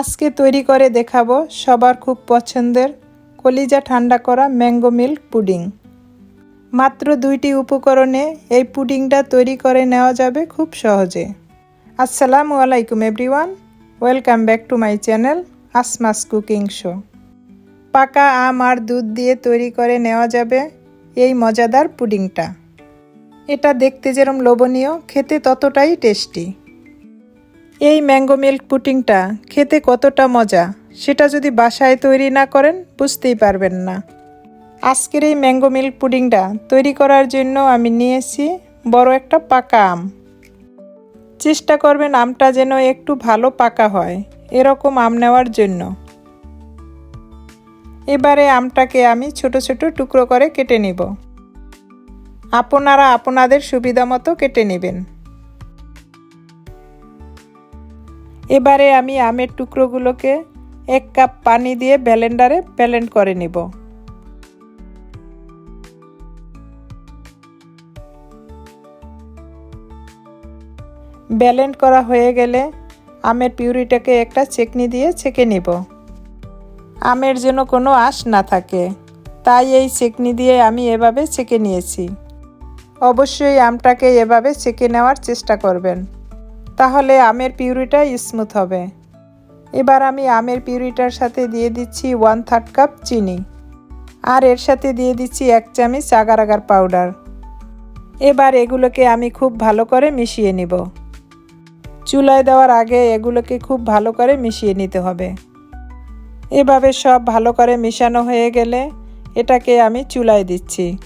আজকে তৈরি করে দেখাবো সবার খুব পছন্দের কলিজা ঠান্ডা করা ম্যাঙ্গো মিল্ক পুডিং। মাত্র দুইটি উপকরণে এই পুডিংটা তৈরি করে নেওয়া যাবে খুব সহজে। আসসালামু আলাইকুম everyone, welcome back to my channel Asma's cooking show. পাকা আম আর দুধ দিয়ে তৈরি করে নেওয়া যাবে এই মজাদার পুডিংটা। এটা দেখতে যেরম লোভনীয়, খেতে ততটাই টেস্টি। এই ম্যাঙ্গো মিল্ক পুটিংটা খেতে কতটা মজা, সেটা যদি বাসায় তৈরি না করেন, বুঝতেই পারবেন না। আজকের এই ম্যাঙ্গো মিল্ক পুডিংটা তৈরি করার জন্য আমি নিয়েছি বড় একটা পাকা আম। চেষ্টা করবেন আমটা যেন একটু ভালো পাকা হয়, এরকম আম নেওয়ার জন্য। এবারে আমটাকে আমি ছোট ছোট টুকরো করে কেটে নিব। আপনারা আপনাদের সুবিধা মতো কেটে নেবেন। এবারে আমি আমের টুকরোগুলোকে এক কাপ পানি দিয়ে ব্যালেন্ডারে ব্যালেন্ড করে নিব। ব্যালেন্ড করা হয়ে গেলে আমের পিউরিটাকে একটা চেকনি দিয়ে ছেঁকে নিব। আমের যেন কোনো আঁশ না থাকে, তাই এই চেকনি দিয়ে আমি এভাবে ছেঁকে নিয়েছি। অবশ্যই আমটাকে এভাবে ছেঁকে নেওয়ার চেষ্টা করবেন। তাহলে আমের পিউরিটা স্মুথ হবে। এবার আমি আমের পিউরিটার সাথে দিয়ে দিচ্ছি ওয়ান থার্ড কাপ চিনি। আর এর সাথে দিয়ে দিচ্ছি এক চামচ আগার আগার পাউডার এবার এগুলোকে আমি খুব ভালো করে মিশিয়ে নিব। চুলায় দেওয়ার আগে এগুলোকে খুব ভালো করে মিশিয়ে নিতে হবে। এভাবে সব ভালো করে মিশানো হয়ে গেলে এটাকে আমি চুলায় দিচ্ছি।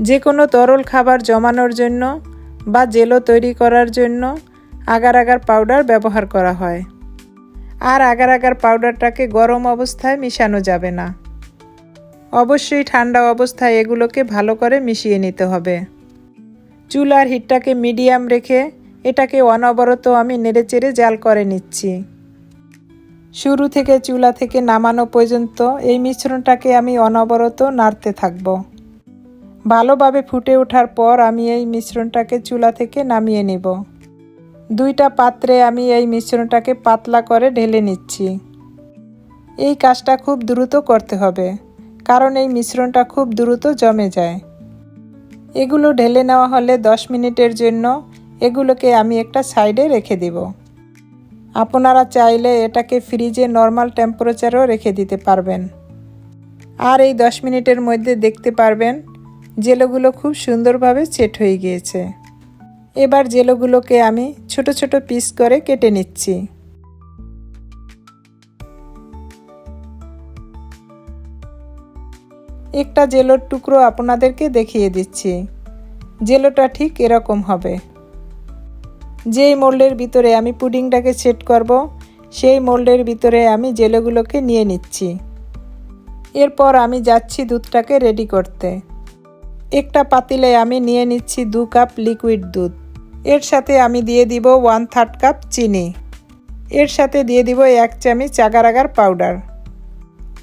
যে কোনো তরল খাবার জমানোর জন্য বা জেলো তৈরি করার জন্য আগার আগার পাউডার ব্যবহার করা হয়। আর আগার আগার পাউডারটাকে গরম অবস্থায় মিশানো যাবে না। অবশ্যই ঠান্ডা অবস্থায় এগুলোকে ভালো করে মিশিয়ে নিতে হবে। চুলার হিটটাকে মিডিয়াম রেখে এটাকে অনবরত আমি নেড়েচেড়ে জাল করে নিচ্ছি। শুরু থেকে চুলা থেকে নামানো পর্যন্ত এই মিশ্রণটাকে আমি অনবরত নাড়তে থাকব। ভালোভাবে ফুটে ওঠার পর আমি এই মিশ্রণটাকে চুলা থেকে নামিয়ে নেব। দুইটা পাত্রে আমি এই মিশ্রণটাকে পাতলা করে ঢেলে নিচ্ছি। এই কাজটা খুব দ্রুত করতে হবে, কারণ এই মিশ্রণটা খুব দ্রুত জমে যায়। এগুলো ঢেলে নেওয়া হলে দশ মিনিটের জন্য এগুলোকে আমি একটা সাইডে রেখে দেব। আপনারা চাইলে এটাকে ফ্রিজে নর্মাল টেম্পারেচারও রেখে দিতে পারবেন। আর এই দশ মিনিটের মধ্যে দেখতে পারবেন জেলোগুলো খুব সুন্দরভাবে সেট হয়ে গিয়েছে। এবার জেলোগুলোকে আমি ছোট ছোট পিস করে কেটে নিচ্ছি। একটা জেলোর টুকরো আপনাদেরকে দেখিয়ে দিচ্ছি। জেলোটা ঠিক এরকম হবে। যেই মোল্ডের ভিতরে আমি পুডিংটাকে সেট করব, সেই মোল্ডের ভিতরে আমি জেলোগুলোকে নিয়ে নিচ্ছি। এরপর আমি যাচ্ছি দুধটাকে রেডি করতে। একটা পাতিলে আমি নিয়ে নিচ্ছি দু কাপ লিকুইড দুধ। এর সাথে আমি দিয়ে দিব ওয়ান থার্ড কাপ চিনি। এর সাথে দিয়ে দিব এক চামচ আগার পাউডার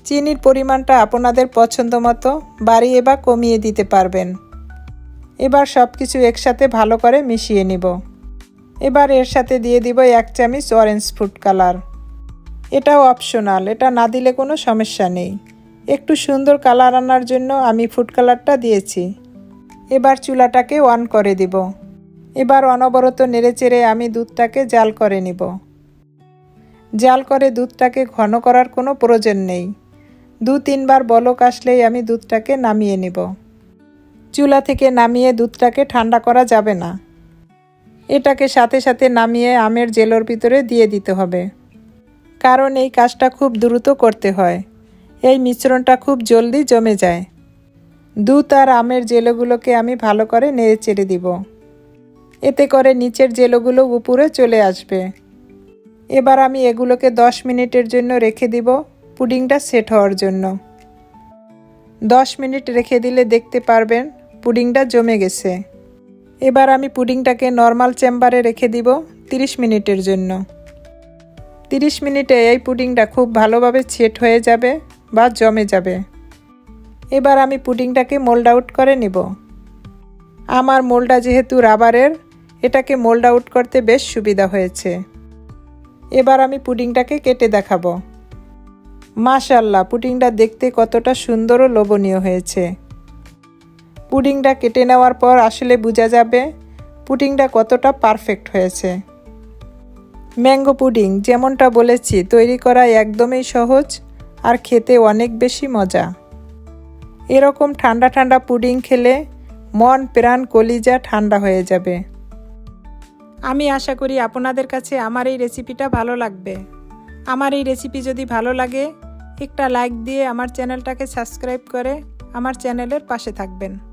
চিনির পরিমাণটা আপনাদের পছন্দ মতো বাড়িয়ে বা কমিয়ে দিতে পারবেন। এবার সব কিছু একসাথে ভালো করে মিশিয়ে নিব। এবার এর সাথে দিয়ে দিব এক চামচ অরেঞ্জ ফুড কালার এটাও অপশনাল এটা না দিলে কোনো সমস্যা নেই। একটু সুন্দর কালার আনার জন্য আমি ফুড কালারটা দিয়েছি। এবার চুলাটাকে অন করে দিব। এবার অনবরত নেড়েচেড়ে আমি দুধটাকে জাল করে নিব। জাল করে দুধটাকে ঘন করার কোনো প্রয়োজন নেই। দু তিনবার বলক আসলেই আমি দুধটাকে নামিয়ে নিব। চুলা থেকে নামিয়ে দুধটাকে ঠান্ডা করা যাবে না। এটাকে সাথে সাথে নামিয়ে আমের জেলোর ভিতরে দিয়ে দিতে হবে। কারণ এই কাজটা খুব দ্রুত করতে হয়। এই মিশ্রণটা খুব জলদি জমে যায়। দুধ আর আমের জেলোগুলোকে আমি ভালো করে নেড়ে চেড়ে দিব। এতে করে নিচের জেলোগুলো উপরে চলে আসবে। এবার আমি এগুলোকে দশ মিনিটের জন্য রেখে দিব পুডিংটা সেট হওয়ার জন্য। দশ মিনিট রেখে দিলে দেখতে পারবেন পুডিংটা জমে গেছে। এবার আমি পুডিংটাকে নর্মাল চেম্বারে রেখে দিব তিরিশ মিনিটের জন্য। তিরিশ মিনিটে এই পুডিংটা খুব ভালোভাবে সেট হয়ে যাবে। বা জমে যাবে। এবার আমি পুডিংটাকে মোল্ড আউট করে নিব। আমার মোল্ডটা যেহেতু রাবারের, এটাকে মোল্ড আউট করতে বেশ সুবিধা হয়েছে। এবার আমি পুডিংটাকে কেটে দেখাবো। মাশাল্লাহ পুডিংটা দেখতে কতটা সুন্দর ও লোভনীয় হয়েছে। পুডিংটা কেটে নেওয়ার পর আসলে বোঝা যাবে পুডিংটা কতটা পারফেক্ট হয়েছে। ম্যাঙ্গো পুডিং, যেমনটা বলেছি, তৈরি করা একদমই সহজ আর খেতে অনেক বেশি মজা। এরকম ঠান্ডা ঠান্ডা পুডিং খেলে মন প্রাণ কলিজা ঠান্ডা হয়ে যাবে। আমি আশা করি আপনাদের কাছে আমার এই রেসিপিটা ভালো লাগবে। আমার এই রেসিপি যদি ভালো লাগে, একটা লাইক দিয়ে আমার চ্যানেলটাকে সাবস্ক্রাইব করে আমার চ্যানেলের পাশে থাকবেন।